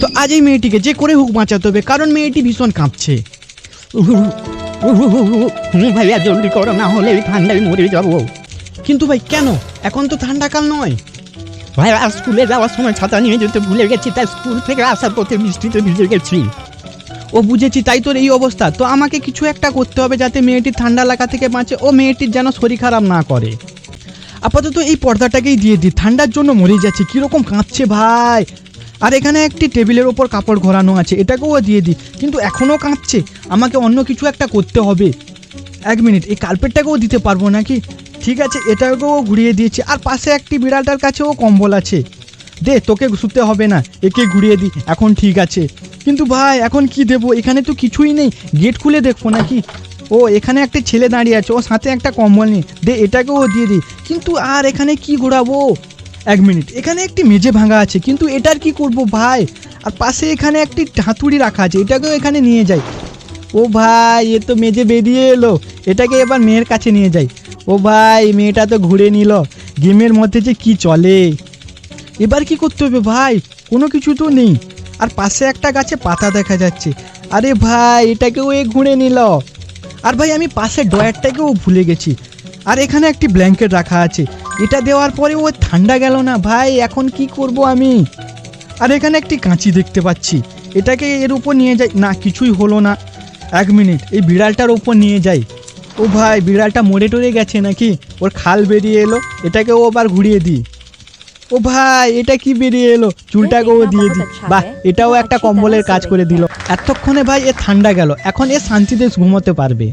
তো আজ এই মেয়েটিকে যে করে হোক বাঁচাতে হবে কারণ মেয়েটি ভীষণ কাঁপছে। ভাইয়া জলদি করো না হলে ঠান্ডায় মরে যাব কিন্তু ভাই কেন? এখন তো ঠান্ডাকাল নয়। ভাইয়া স্কুলে যাওয়ার সময় ছাতা নিয়ে যেতে ভুলে গেছি তাই স্কুল থেকে আসার পথে বৃষ্টিতে ভিজে গেছি। ও বুঝেছি তাই তোর এই অবস্থা। তো আমাকে কিছু একটা করতে হবে যাতে মেয়েটি ঠান্ডা লাগা থেকে বাঁচে ও মেয়েটির যেন শরীর খারাপ না করে। আপাতত এই পর্দাটাকেই দিয়ে দিই। ঠান্ডার জন্য মরে যাচ্ছে। কীরকম কাঁদছে ভাই। আর এখানে একটি টেবিলের ওপর কাপড় ঘোরানো আছে, এটাকেও দিয়ে দিই। কিন্তু এখনও কাঁপছে, আমাকে অন্য কিছু একটা করতে হবে। এক মিনিট, এই কার্পেটটাকেও দিতে পারব নাকি? ঠিক আছে, এটাকেও ঘুরিয়ে দিয়েছি। আর পাশে একটি বিড়ালটার কাছেও কম্বল আছে। দে, তোকে শুতে হবে না, একে ঘুরিয়ে দিই, এখন ঠিক আছে। কিন্তু ভাই, এখন কি দেবো? এখানে তো কিছুই নেই। গেট খুলে দেখব নাকি? ও, এখানে একটা ছেলে দাঁড়িয়ে আছে ও সাথে একটা কম্বল নেই। দে, এটাকেও দিয়ে দিই। কিন্তু আর এখানে কি ঘোরাবো? এক মিনিট। এখানে একটি মেঝে ভাঙা আছে, কিন্তু এটার কি করব ভাই? আর পাশে এখানে একটি হাতুড়ি রাখা আছে, এটাকেও এখানে নিয়ে যাই। ও ভাই, এ তো মেঝে বেরিয়ে এলো, এটাকে এবার মেয়ের কাছে নিয়ে যাই। ও ভাই, মেয়েটা তো ঘুরে নিল, গেমের মধ্যে যে কি চলে? এবার কি করতে হবে ভাই? কোনো কিছু তো নেই। আর পাশে একটা গাছে পাতা দেখা যাচ্ছে। আরে ভাই, এটাকেও এ ঘুরে নিল। আর ভাই, আমি পাশে ডয়ারটাকেও ভুলে গেছি। আর এখানে একটি ব্ল্যাঙ্কেট রাখা আছে। এটা দেওয়ার পরে ও ঠান্ডা গেল না। ভাই এখন কি করব আমি? আর এখানে একটি কাঁচি দেখতে পাচ্ছি। এটাকে এর উপর নিয়ে যাই। না কিছুই হলো না। এক মিনিট এই বিড়ালটার উপর নিয়ে যাই। ও ভাই বিড়ালটা মরে টরে গেছে নাকি? ওর খাল বেরিয়ে এলো। এটাকে ও আবার ঘুরিয়ে দিই। ও ভাই এটা কি বেরিয়ে এলো? চুলটাকেও দিয়ে দিই। বাহ এটাও একটা কম্বলের কাজ করে দিল। এতক্ষণে ভাই এ ঠান্ডা গেল। এখন এ শান্তিতে ঘুমোতে পারবে।